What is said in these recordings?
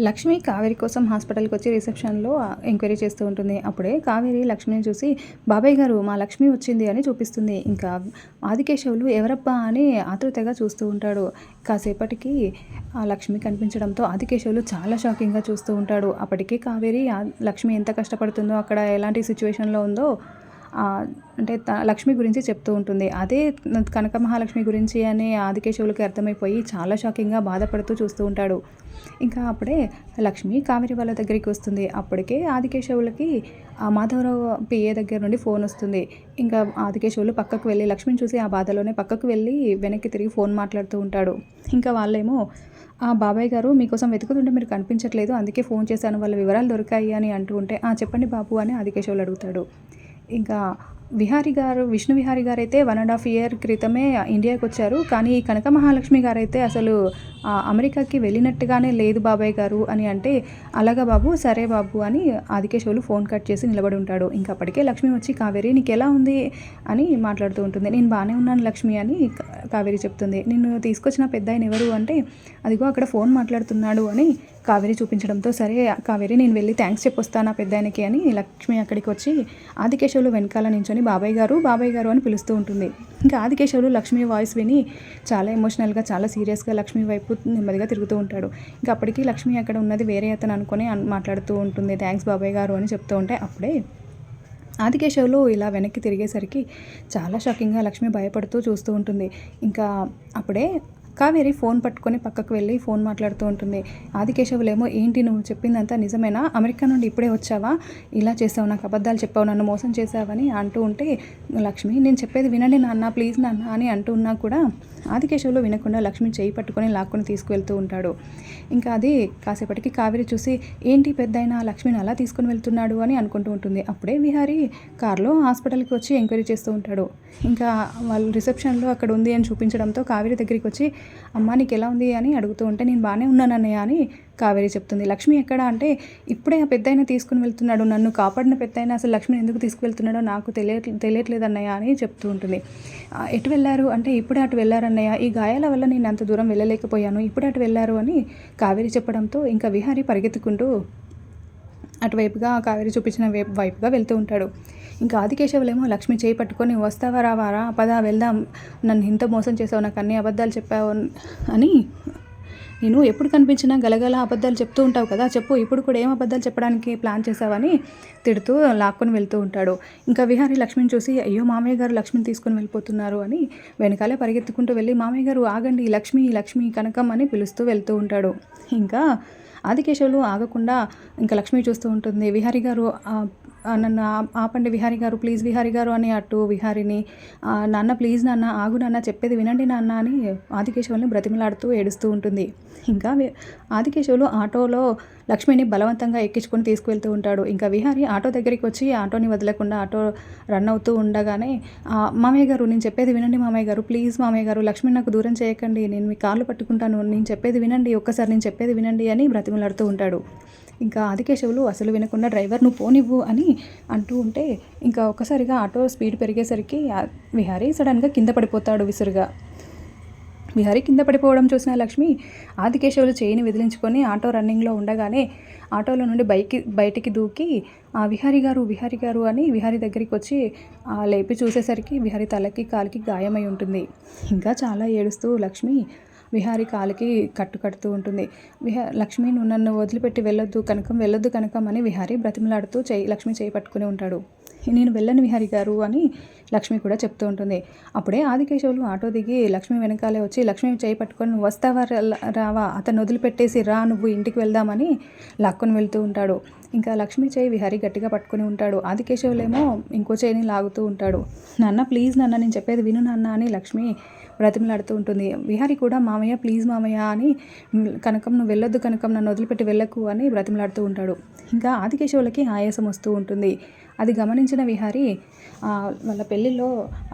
లక్ష్మి కావేరి కోసం హాస్పిటల్కి వచ్చి రిసెప్షన్లో ఎంక్వైరీ చేస్తూ ఉంటుంది. అప్పుడే కావేరి లక్ష్మిని చూసి బాబాయ్ గారు మా లక్ష్మి వచ్చింది అని చూపిస్తుంది. ఇంకా ఆదికేశవులు ఎవరబ్బా అని ఆతృతగా చూస్తూ ఉంటాడు. కాసేపటికి ఆ లక్ష్మి కనిపించడంతో ఆదికేశవులు చాలా షాకింగ్గా చూస్తూ ఉంటాడు. అప్పటికే కావేరి లక్ష్మి ఎంత కష్టపడుతుందో అక్కడ ఎలాంటి సిచ్యువేషన్లో ఉందో అంటే త- లక్ష్మి గురించి చెప్తూ ఉంటుంది. అదే కనక మహాలక్ష్మి గురించి అనే ఆదికేశవులకి అర్థమైపోయి చాలా షాకింగ్గా బాధపడుతూ చూస్తూ ఉంటాడు. ఇంకా అప్పుడే లక్ష్మి కావేరి వాళ్ళ దగ్గరికి వస్తుంది. అప్పటికే ఆదికేశవులకి ఆ మాధవరావు పిఏ దగ్గర నుండి ఫోన్ వస్తుంది. ఇంకా ఆదికేశవులు పక్కకు వెళ్ళి లక్ష్మిని చూసి ఆ బాధలోనే పక్కకు వెళ్ళి వెనక్కి తిరిగి ఫోన్ మాట్లాడుతూ ఉంటాడు. ఇంకా వాళ్ళేమో ఆ బాబాయ్ గారు మీకోసం వెతుకుతుంటే మీరు కనిపించట్లేదు. అందుకే ఫోన్ చేశాను. వాళ్ళ వివరాలు దొరికాయి అని అంటూ ఉంటే "ఆ, చెప్పండి బాబు అని ఆదికేశవులు అడుగుతాడు. ఇంకా విహారి గారు విష్ణు విహారి గారు అయితే వన్ అండ్ హాఫ్ ఇయర్ క్రితమే ఇండియాకి వచ్చారు. కానీ కనక మహాలక్ష్మి గారు అయితే అసలు అమెరికాకి వెళ్ళినట్టుగానే లేదు బాబాయ్ గారు అని అంటే అలాగా బాబు సరే బాబు అని ఆదికేశవులు ఫోన్ కట్ చేసి నిలబడి ఉంటాడు. ఇంకా అప్పటికే లక్ష్మి వచ్చి కావేరి నీకు ఎలా ఉంది? అని మాట్లాడుతూ ఉంటుంది. నేను బాగానే ఉన్నాను లక్ష్మి అని కావేరి చెప్తుంది. నిన్ను తీసుకొచ్చిన పెద్ద ఆయన ఎవరు? అంటే అదిగో అక్కడ ఫోన్ మాట్లాడుతున్నాడు అని కావేరి చూపించడంతో సరే కావేరి నేను వెళ్ళి థ్యాంక్స్ చెప్పొస్తాను ఆ పెద్ద ఆయనకి అని లక్ష్మి అక్కడికి వచ్చి ఆదికేశవులు వెనకాల అందుకని బాబాయ్ గారు బాబాయ్ గారు అని పిలుస్తూ ఉంటుంది. ఇంకా ఆదికేశవులు లక్ష్మి వాయిస్ విని చాలా ఎమోషనల్గా చాలా సీరియస్గా లక్ష్మి వైపు నెమ్మదిగా తిరుగుతూ ఉంటాడు. ఇంకా అప్పటికి లక్ష్మి అక్కడ ఉన్నది వేరే అతను అనుకొని మాట్లాడుతూ ఉంటుంది. థ్యాంక్స్ బాబాయ్ గారు అని చెప్తూ ఉంటే అప్పుడే ఆదికేశవులు ఇలా వెనక్కి తిరిగేసరికి చాలా షాకింగ్గా లక్ష్మి భయపడుతూ చూస్తూ ఉంటుంది. ఇంకా అప్పుడే కావేరి ఫోన్ పట్టుకొని పక్కకు వెళ్ళి ఫోన్ మాట్లాడుతూ ఉంటుంది. ఆదికేశవులేమో ఏంటి నువ్వు చెప్పిందంతా నిజమేనా? అమెరికా నుండి ఇప్పుడే వచ్చావా? ఇలా చేసావు నాకు అబద్ధాలు చెప్పావు నన్ను మోసం చేసావని అంటూ ఉంటే లక్ష్మి నేను చెప్పేది వినండి నాన్న ప్లీజ్ నాన్న అని అంటూ ఉన్నా కూడా ఆదికేశవులు వినకుండా లక్ష్మి చేయి పట్టుకొని లాక్కొని తీసుకువెళ్తూ ఉంటాడు. ఇంకా అది కాసేపటికి కావేరి చూసి ఏంటి పెద్దయినా లక్ష్మిని అలా తీసుకుని వెళ్తున్నాడు అని అనుకుంటూ ఉంటుంది. అప్పుడే విహారీ కార్లో హాస్పిటల్కి వచ్చి ఎంక్వైరీ చేస్తూ ఉంటాడు. ఇంకా వాళ్ళు రిసెప్షన్లో అక్కడ ఉంది అని చూపించడంతో కావేరి దగ్గరికి వచ్చి అమ్మ నీకు ఎలా ఉంది అని అడుగుతూ ఉంటే నేను బాగానే ఉన్నాను అన్నయ్య అని కావేరి చెప్తుంది. లక్ష్మి ఎక్కడ? అంటే ఇప్పుడే ఆ పెద్దాయన తీసుకుని వెళ్తున్నాడు. నన్ను కాపాడిన పెద్దాయన అసలు లక్ష్మిని ఎందుకు తీసుకువెళ్తున్నాడో నాకు తెలియ తెలియట్లేదు అన్నయ్య అని చెప్తూ ఉంటుంది. ఎటు వెళ్ళారు? అంటే ఇప్పుడే అటు వెళ్ళారు అన్నయ్య ఈ గాయాల వల్ల నేను అంత దూరం వెళ్ళలేకపోయాను. ఇప్పుడే అటు వెళ్ళారు అని కావేరి చెప్పడంతో ఇంకా విహారీ పరిగెత్తుకుంటూ అటువైపుగా కావేరి చూపించిన వైపు వైపుగా వెళ్తూ ఉంటాడు. ఇంకా ఆదికేశవులేమో లక్ష్మి చేయి పట్టుకొని వస్తావా రావారా పదా వెళ్దాం. నన్ను ఇంత మోసం చేసావు నాకు అన్ని అబద్ధాలు చెప్పావు అని నేను ఎప్పుడు కనిపించినా గలగల అబద్ధాలు చెప్తూ ఉంటావు కదా చెప్పు ఇప్పుడు కూడా ఏం అబద్ధాలు చెప్పడానికి ప్లాన్ చేసావని తిడుతూ లాక్కొని వెళ్తూ ఉంటాడు. ఇంకా విహారీ లక్ష్మిని చూసి అయ్యో మామయ్య గారు లక్ష్మిని తీసుకొని వెళ్ళిపోతున్నారు అని వెనకాలే పరిగెత్తుకుంటూ వెళ్ళి మామయ్య గారు ఆగండి లక్ష్మి లక్ష్మి కనకం అని పిలుస్తూ వెళ్తూ ఉంటాడు. ఇంకా ఆదికేశవులు ఆగకుండా ఇంకా లక్ష్మి చూస్తూ ఉంటుంది. విహారి గారు నన్ను ఆపండి విహారి గారు ప్లీజ్ విహారి గారు అని అటు విహారిని నాన్న ప్లీజ్ నాన్న ఆగు నాన్న చెప్పేది వినండి నాన్న అని ఆదికేశవుల్ని బ్రతిమలాడుతూ ఏడుస్తూ ఉంటుంది. ఇంకా ఆదికేశవులు ఆటోలో లక్ష్మిని బలవంతంగా ఎక్కించుకొని తీసుకువెళ్తూ ఉంటాడు. ఇంకా విహారి ఆటో దగ్గరికి వచ్చి ఆటోని వదలకుండా ఆటో రన్ అవుతూ ఉండగానే మామయ్య గారు నేను చెప్పేది వినండి మామయ్య గారు ప్లీజ్ మామయ్య గారు లక్ష్మి నాకు దూరం చేయకండి నేను మీ కాళ్ళు పట్టుకుంటాను నేను చెప్పేది వినండి ఒక్కసారి నేను చెప్పేది వినండి అని బ్రతిమలాడుతూ ఉంటాడు. ఇంకా ఆదికేశవులు అసలు వినకుండా డ్రైవర్ నువ్వు పోనివ్వు అని అంటూ ఉంటే ఇంకా ఒక్కసారిగా ఆటో స్పీడ్ పెరిగేసరికి విహారీ సడన్గా కింద పడిపోతాడు విసురుగా. విహారీ కింద పడిపోవడం చూసిన లక్ష్మి ఆదికేశవులు చేయిని విదిలించుకొని ఆటో రన్నింగ్లో ఉండగానే ఆటోలో నుండి బైక్ బయటికి దూకి ఆ విహారీ గారు విహారీ గారు అని విహారీ దగ్గరికి వచ్చి ఆ లేపి చూసేసరికి విహారీ తలకి కాలికి గాయమై ఉంటుంది. ఇంకా చాలా ఏడుస్తూ లక్ష్మి విహారి కాలికి కట్టు కడుతూ ఉంటుంది. విహా లక్ష్మి నువ్వు నన్ను వదిలిపెట్టి వెళ్ళొద్దు కనకం వెళ్ళొద్దు కనకం అని విహారి బ్రతిమలాడుతూ చేయి లక్ష్మి చేయి పట్టుకుని ఉంటాడు. నేను వెళ్ళను విహారి గారు అని లక్ష్మి కూడా చెప్తూ ఉంటుంది. అప్పుడే ఆదికేశవులు ఆటో దిగి లక్ష్మి వెనకాలే వచ్చి లక్ష్మి చేయి పట్టుకొని "నువ్వు వస్తావా రావా? అతను వదిలిపెట్టేసి రా నువ్వు ఇంటికి వెళ్దామని లాక్కొని వెళ్తూ ఉంటాడు. ఇంకా లక్ష్మి చేయి విహారీ గట్టిగా పట్టుకొని ఉంటాడు. ఆదికేశవులేమో ఇంకో చేయిని లాగుతూ ఉంటాడు. నాన్న ప్లీజ్ నాన్న నేను చెప్పేది విను నాన్న అని లక్ష్మి బ్రతిమలాడుతూ ఉంటుంది. విహారీ కూడా మామయ్య ప్లీజ్ మామయ్య అని కనకం నువ్వు వెళ్ళొద్దు కనకం నన్ను వదిలిపెట్టి వెళ్ళకు అని బ్రతిమలాడుతూ ఉంటాడు. ఇంకా ఆదికేశవులకి ఆయాసం వస్తూ ఉంటుంది. అది గమనించిన విహారి వాళ్ళ పెళ్ళిలో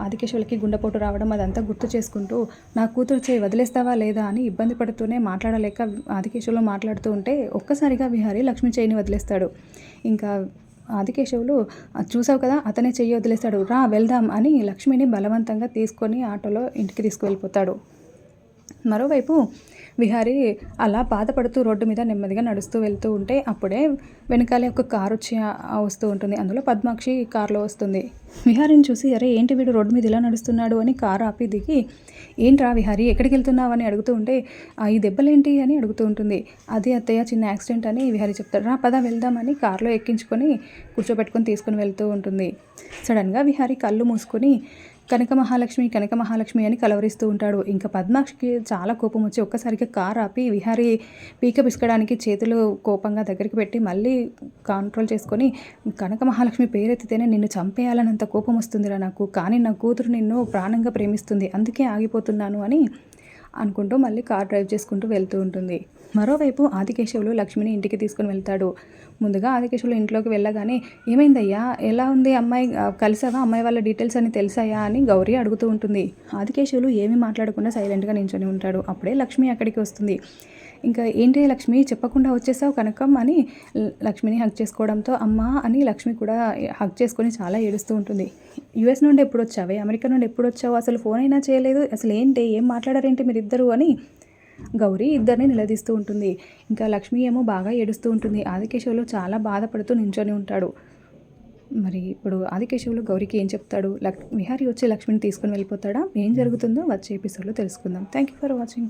ఆదికేశవులకి గుండెపోటు రావడం అదంతా గుర్తు చేసుకుంటూ నా కూతురు చేయి వదిలేస్తావా లేదా అని ఇబ్బంది పడుతూనే మాట్లాడలేక ఆదికేశవులు మాట్లాడుతూ ఉంటే ఒక్కసారిగా విహారి లక్ష్మి చేయిని వదిలేస్తాడు. ఇంకా ఆదికేశవులు చూసావు కదా అతనే చెయ్యి వదిలేస్తాడు రా వెళ్దాం అని లక్ష్మిని బలవంతంగా తీసుకొని ఆటోలో ఇంటికి తీసుకువెళ్ళిపోతాడు. మరోవైపు విహారీ అలా బాధపడుతూ రోడ్డు మీద నెమ్మదిగా నడుస్తూ వెళ్తూ ఉంటే అప్పుడే వెనకాలే ఒక కారు వచ్చి వస్తూ ఉంటుంది. అందులో పద్మాక్షి కారులో వస్తుంది. విహారీని చూసి అరే ఏంటి వీడు రోడ్డు మీద ఇలా నడుస్తున్నాడు? అని కారు ఆపి దిగి ఏంట్రా విహారీ ఎక్కడికి వెళ్తున్నావు? అని అడుగుతూ ఉంటే "ఆ, ఈ దెబ్బలేంటి? అని అడుగుతూ ఉంటుంది. అది అత్తయ్య చిన్న యాక్సిడెంట్ అని విహారీ చెప్తాడు. రా పద వెళ్దామని కారులో ఎక్కించుకొని కూర్చోబెట్టుకొని తీసుకొని వెళ్తూ ఉంటుంది. సడన్గా విహారీ కళ్ళు మూసుకొని కనక మహాలక్ష్మి కనక మహాలక్ష్మి అని కలవరిస్తూ ఉంటాడు. ఇంకా పద్మాక్షికి చాలా కోపం వచ్చి ఒక్కసారిగా కార్ ఆపి విహారీ పీక పిసకడానికి చేతులు కోపంగా దగ్గరికి పెట్టి మళ్ళీ కంట్రోల్ చేసుకొని కనక మహాలక్ష్మి పేరెత్తితేనే నిన్ను చంపేయాలనంత కోపం వస్తుందిరా నాకు. కానీ నా కూతురు నిన్ను ప్రాణంగా ప్రేమిస్తుంది. అందుకే ఆగిపోతున్నాను అని అనుకుంటూ మళ్ళీ కార్ డ్రైవ్ చేసుకుంటూ వెళ్తూ ఉంటుంది. మరోవైపు ఆదికేశవులు లక్ష్మిని ఇంటికి తీసుకొని వెళ్తాడు. ముందుగా ఆదికేశవులు ఇంట్లోకి వెళ్ళగానే ఏమైందయ్యా? ఎలా ఉంది? అమ్మాయి కలిసావా? అమ్మాయి వాళ్ళ డీటెయిల్స్ అని తెలిసాయా? అని గౌరీ అడుగుతూ ఉంటుంది. ఆదికేశవులు ఏమీ మాట్లాడకుండా సైలెంట్గా నించొని ఉంటాడు. అప్పుడే లక్ష్మి అక్కడికి వస్తుంది. ఇంకా ఏంటి లక్ష్మి? చెప్పకుండా వచ్చేసావు కనకం? అని లక్ష్మిని హక్ చేసుకోవడంతో అమ్మ అని లక్ష్మి కూడా హక్ చేసుకొని చాలా ఏడుస్తూ ఉంటుంది. యుఎస్ నుండి ఎప్పుడు వచ్చావే? అమెరికా నుండి ఎప్పుడు వచ్చావు? అసలు ఫోన్ అయినా చేయలేదు? అసలు ఏంటి ఏం మాట్లాడారేంటి మీరిద్దరు? అని గౌరీ ఇద్దరిని నిలదీస్తూ ఉంటుంది. ఇంకా లక్ష్మి ఏమో బాగా ఏడుస్తూ ఉంటుంది. ఆదికేశవులు చాలా బాధపడుతూ నించొని ఉంటాడు. మరి ఇప్పుడు ఆదికేశవులు గౌరీకి ఏం చెప్తాడు? లక్ విహారీ వచ్చి లక్ష్మిని తీసుకుని వెళ్ళిపోతాడా? ఏం జరుగుతుందో వచ్చే ఎపిసోడ్లో తెలుసుకుందాం. Thank you for watching